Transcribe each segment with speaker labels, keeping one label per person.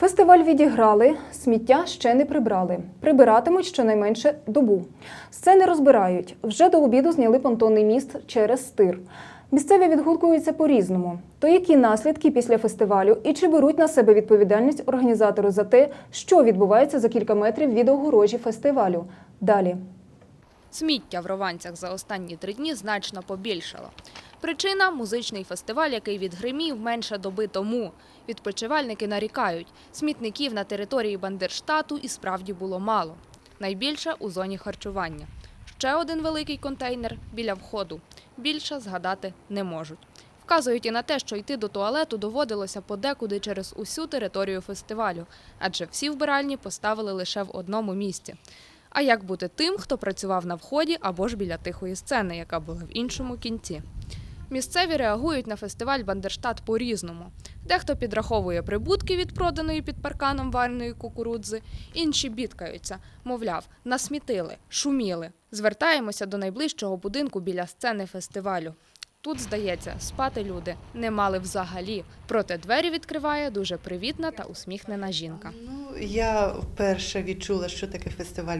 Speaker 1: Фестиваль відіграли, сміття ще не прибрали. Прибиратимуть щонайменше добу. Сцени розбирають. Вже до обіду зняли понтонний міст через стир. Місцеві відгукуються по-різному. То які наслідки після фестивалю і чи беруть на себе відповідальність організатори за те, що відбувається за кілька метрів від огорожі фестивалю? Далі.
Speaker 2: Сміття в Рованцях за останні три дні значно побільшало. Причина – музичний фестиваль, який відгримів менше доби тому. Відпочивальники нарікають, смітників на території Бандерштату і справді було мало. Найбільше у зоні харчування. Ще один великий контейнер біля входу. Більше згадати не можуть. Вказують і на те, що йти до туалету доводилося подекуди через усю територію фестивалю, адже всі вбиральні поставили лише в одному місці. А як бути тим, хто працював на вході або ж біля тихої сцени, яка була в іншому кінці? Місцеві реагують на фестиваль Бандерштат по-різному. Дехто підраховує прибутки від проданої під парканом вареної кукурудзи, інші бідкаються, мовляв, насмітили, шуміли. Звертаємося до найближчого будинку біля сцени фестивалю. Тут, здається, спати люди не мали взагалі, проте двері відкриває дуже привітна та усміхнена жінка.
Speaker 3: Ну, я вперше відчула, що таке фестиваль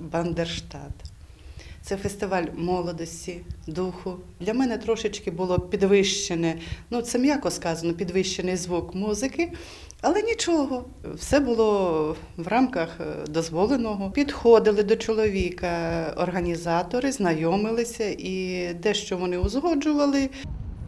Speaker 3: Бандерштат. Це фестиваль молодості, духу. Для мене трошечки було підвищене, ну це м'яко сказано, підвищений звук музики, але нічого, все було в рамках е, дозволеного. Підходили до чоловіка організатори, знайомилися і дещо вони узгоджували.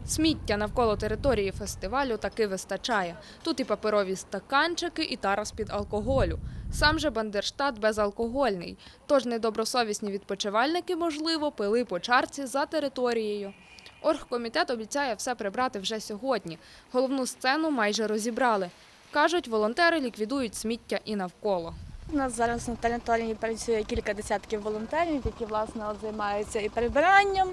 Speaker 2: Сміття навколо території фестивалю таки вистачає. Тут і паперові стаканчики, і тара з-під алкоголю. Сам же Бандерштат безалкогольний, тож недобросовісні відпочивальники, можливо, пили по чарці за територією. Оргкомітет обіцяє все прибрати вже сьогодні. Головну сцену майже розібрали. Кажуть, волонтери ліквідують сміття і навколо.
Speaker 4: У нас зараз на території працює кілька десятків волонтерів, які власне от займаються і прибиранням.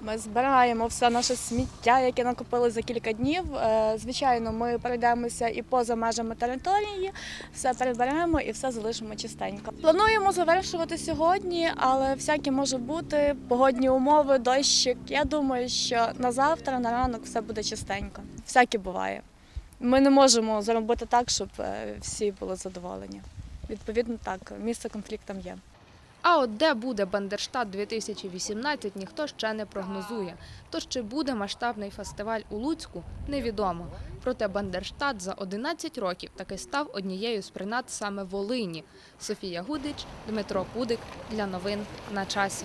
Speaker 4: Ми збираємо все наше сміття, яке накопили за кілька днів. Е, Звичайно, ми пройдемося і поза межами території, все приберемо і все залишимо чистенько. Плануємо завершувати сьогодні, але всяке може бути погодні умови, дощик. Я думаю, що на завтра, на ранок все буде чистенько. Всяке буває. Ми не можемо зробити так, щоб е, всі були задоволені. Відповідно, так, місце конфліктам є.
Speaker 2: А от де буде Бандерштат 2018, ніхто ще не прогнозує. Тож чи буде масштабний фестиваль у Луцьку, невідомо. Проте Бандерштат за 11 років таки став однією з принад саме Волині. Софія Гудич, Дмитро Кудик для новин на часі.